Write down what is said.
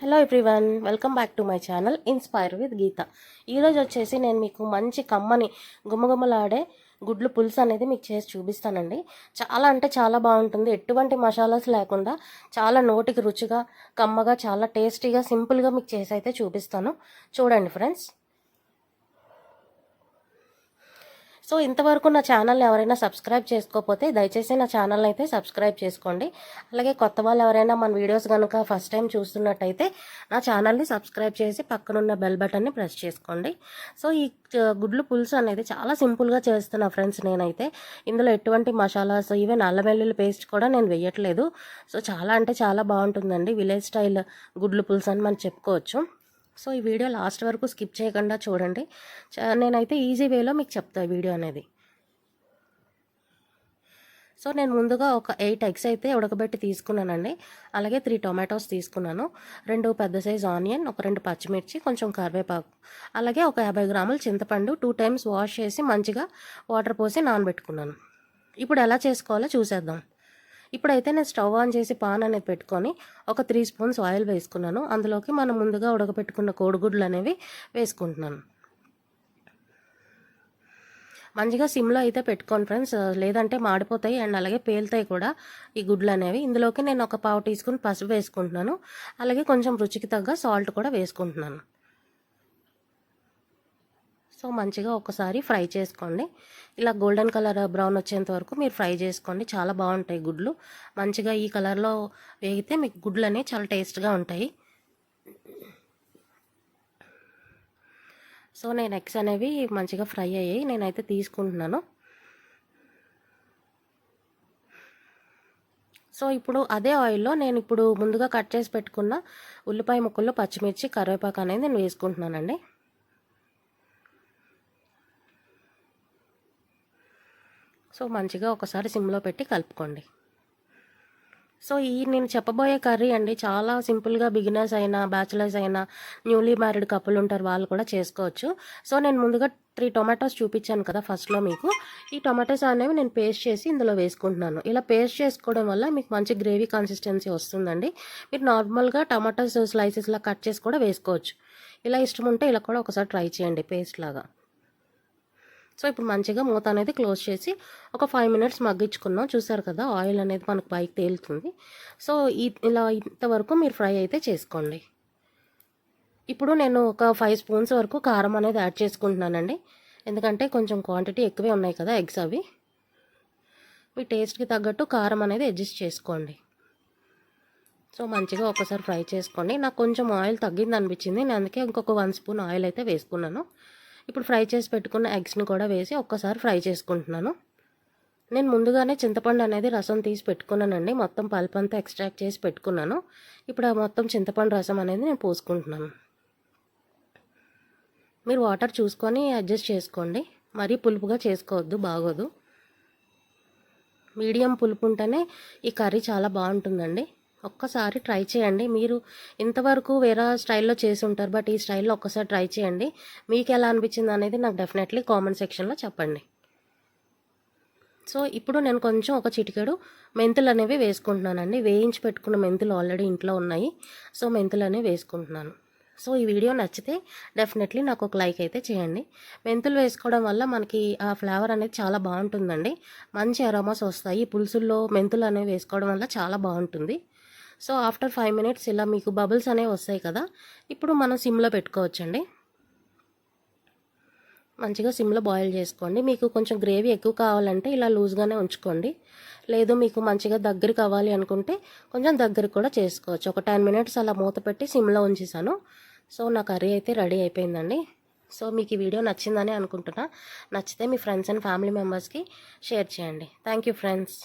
Hello everyone welcome back to my channel inspire with Geeta ఈరోజు వచ్చేసి నేను మీకు మంచి కమ్మని గుమ్మగుమ్మలాడే గుడ్లు పులుసు అనేది మీకు చేసి చూపిస్తానండి. చాలా అంటే చాలా బాగుంటుంది. ఎటువంటి మసాలాస్ లేకుండా చాలా నోటికి రుచిగా కమ్మగా చాలా టేస్టీగా సింపుల్గా మీకు చేసి అయితే చూపిస్తాను. చూడండి ఫ్రెండ్స్ సో ఇంతవరకు నా ఛానల్ ఎవరైనా సబ్స్క్రైబ్ చేసుకోకపోతే దయచేసి నా ఛానల్ని అయితే సబ్స్క్రైబ్ చేసుకోండి. అలాగే కొత్త వాళ్ళు ఎవరైనా మన వీడియోస్ కనుక ఫస్ట్ టైం చూస్తున్నట్టయితే నా ఛానల్ని సబ్స్క్రైబ్ చేసి పక్కనున్న బెల్ బటన్ని ప్రెస్ చేసుకోండి. సో ఈ గుడ్లు పులుసు అనేది చాలా సింపుల్గా చేస్తున్నా ఫ్రెండ్స్ నేనైతే. ఇందులో ఎటువంటి మసాలాస్ ఈవెన్ అల్లం వెల్లుల్లి పేస్ట్ కూడా నేను వేయట్లేదు. సో చాలా అంటే చాలా బాగుంటుందండి. విలేజ్ స్టైల్ గుడ్లు పులుసు అని మనం చెప్పుకోవచ్చు. సో ఈ వీడియో లాస్ట్ వరకు స్కిప్ చేయకుండా చూడండి. నేనైతే ఈజీ వేలో మీకు చెప్తాను వీడియో అనేది. సో నేను ముందుగా ఒక ఎయిట్ ఎగ్స్ అయితే ఉడకబెట్టి తీసుకున్నానండి. అలాగే త్రీ టొమాటోస్ తీసుకున్నాను. రెండు పెద్ద సైజ్ ఆనియన్ ఒక రెండు పచ్చిమిర్చి కొంచెం కరివేపాకు. అలాగే ఒక యాభై గ్రాములు చింతపండు టూ టైమ్స్ వాష్ చేసి మంచిగా వాటర్ పోసి నానబెట్టుకున్నాను. ఇప్పుడు ఎలా చేసుకోవాలో చూసేద్దాం. ఇప్పుడైతే నేను స్టవ్ ఆన్ చేసి పాన్ అనేది పెట్టుకొని ఒక త్రీ స్పూన్స్ ఆయిల్ వేసుకున్నాను. అందులోకి మనం ముందుగా ఉడకపెట్టుకున్న కోడిగుడ్లు అనేవి వేసుకుంటున్నాను. మంచిగా సిమ్లో అయితే పెట్టుకోండి ఫ్రెండ్స్. లేదంటే మాడిపోతాయి అండ్ అలాగే పేలుతాయి కూడా ఈ గుడ్లు అనేవి. ఇందులోకి నేను ఒక పావు టీ స్పూన్ పసుపు వేసుకుంటున్నాను. అలాగే కొంచెం రుచికి తగ్గ సాల్ట్ కూడా వేసుకుంటున్నాను. సో మంచిగా ఒకసారి ఫ్రై చేసుకోండి. ఇలా గోల్డెన్ కలర్ బ్రౌన్ వచ్చేంత వరకు మీరు ఫ్రై చేసుకోండి. చాలా బాగుంటాయి గుడ్లు. మంచిగా ఈ కలర్లో వేగితే మీకు గుడ్లు అనేవి చాలా టేస్ట్గా ఉంటాయి. సో నేను ఎగ్స్ అనేవి మంచిగా ఫ్రై అయ్యాయి. నేనైతే తీసుకుంటున్నాను. సో ఇప్పుడు అదే ఆయిల్లో నేను ఇప్పుడు ముందుగా కట్ చేసి పెట్టుకున్న ఉల్లిపాయ ముక్కల్లో పచ్చిమిర్చి కరివేపాకు అనేది నేను వేసుకుంటున్నానండి. సో మంచిగా ఒకసారి సిమ్లో పెట్టి కలుపుకోండి. సో ఈ నేను చెప్పబోయే కర్రీ అండి చాలా సింపుల్గా బిగినర్స్ అయినా బ్యాచిలర్స్ అయినా న్యూలీ మ్యారీడ్ కపుల్ ఉంటారు వాళ్ళు కూడా చేసుకోవచ్చు. సో నేను ముందుగా త్రీ టొమాటోస్ చూపించాను కదా ఫస్ట్లో మీకు. ఈ టొమాటోస్ అనేవి నేను పేస్ట్ చేసి ఇందులో వేసుకుంటున్నాను. ఇలా పేస్ట్ చేసుకోవడం వల్ల మీకు మంచి గ్రేవీ కన్సిస్టెన్సీ వస్తుందండి. మీరు నార్మల్గా టొమాటోస్ స్లైసెస్లా కట్ చేసి కూడా వేసుకోవచ్చు. ఇలా ఇష్టం ఉంటే ఇలా కూడా ఒకసారి ట్రై చేయండి పేస్ట్ లాగా. సో ఇప్పుడు మంచిగా మూత అనేది క్లోజ్ చేసి ఒక ఫైవ్ మినిట్స్ మగ్గించుకున్నాం చూసారు కదా ఆయిల్ అనేది మనకు పైకి తేలుతుంది. సో ఇలా ఇంతవరకు మీరు ఫ్రై అయితే చేసుకోండి. ఇప్పుడు నేను ఒక ఫైవ్ స్పూన్స్ వరకు కారం అనేది యాడ్ చేసుకుంటున్నానండి. ఎందుకంటే కొంచెం క్వాంటిటీ ఎక్కువే ఉన్నాయి కదా ఎగ్స్ అవి. మీ టేస్ట్కి తగ్గట్టు కారం అనేది అడ్జస్ట్ చేసుకోండి. సో మంచిగా ఒకసారి ఫ్రై చేసుకోండి. నాకు కొంచెం ఆయిల్ తగ్గింది అనిపించింది నేను అందుకే ఇంకొక వన్ స్పూన్ ఆయిల్ అయితే వేసుకున్నాను. ఇప్పుడు ఫ్రై చేసి పెట్టుకున్న ఎగ్స్ని కూడా వేసి ఒక్కసారి ఫ్రై చేసుకుంటున్నాను. నేను ముందుగానే చింతపండు అనేది రసం తీసి పెట్టుకున్నానండి. మొత్తం పల్ప్ అంతా ఎక్స్ట్రాక్ట్ చేసి పెట్టుకున్నాను. ఇప్పుడు ఆ మొత్తం చింతపండు రసం అనేది నేను పోసుకుంటున్నాను. మీరు వాటర్ చూసుకొని అడ్జస్ట్ చేసుకోండి. మరీ పులుపుగా చేసుకోవద్దు బాగోదు. మీడియం పులుపు ఉంటేనే ఈ కర్రీ చాలా బాగుంటుందండి. ఒక్కసారి ట్రై చేయండి. మీరు ఇంతవరకు వేరే స్టైల్లో చేసి ఉంటారు బట్ ఈ స్టైల్లో ఒక్కసారి ట్రై చేయండి. మీకు ఎలా అనిపించింది అనేది నాకు డెఫినెట్లీ కామెంట్ సెక్షన్లో చెప్పండి. సో ఇప్పుడు నేను కొంచెం ఒక చిటికెడు మెంతులు అనేవి వేసుకుంటున్నానండి. వేయించి పెట్టుకున్న మెంతులు ఆల్రెడీ ఇంట్లో ఉన్నాయి. సో మెంతులు అనేవి వేసుకుంటున్నాను. సో ఈ వీడియో నచ్చితే డెఫినెట్లీ నాకు ఒక లైక్ అయితే చేయండి. మెంతులు వేసుకోవడం వల్ల మనకి ఆ ఫ్లేవర్ అనేది చాలా బాగుంటుందండి. మంచి అరోమాస్ వస్తాయి. పులుసుల్లో మెంతులు అనేవి వేసుకోవడం వల్ల చాలా బాగుంటుంది. సో ఆఫ్టర్ ఫైవ్ మినిట్స్ ఇలా మీకు బబుల్స్ అనేవి వస్తాయి కదా ఇప్పుడు మనం సిమ్లో పెట్టుకోవచ్చండి. మంచిగా సిమ్లో బాయిల్ చేసుకోండి. మీకు కొంచెం గ్రేవీ ఎక్కువ కావాలంటే ఇలా లూజ్గానే ఉంచుకోండి. లేదు మీకు మంచిగా దగ్గర కావాలి అనుకుంటే కొంచెం దగ్గర కూడా చేసుకోవచ్చు. ఒక టెన్ మినిట్స్ అలా మూత పెట్టి సిమ్లో ఉంచేసాను సో నా కర్రీ అయితే రెడీ అయిపోయిందండి. సో మీకు ఈ వీడియో నచ్చిందని అనుకుంటున్నా. నచ్చితే మీ ఫ్రెండ్స్ అండ్ ఫ్యామిలీ మెంబర్స్కి షేర్ చేయండి. Thank you friends.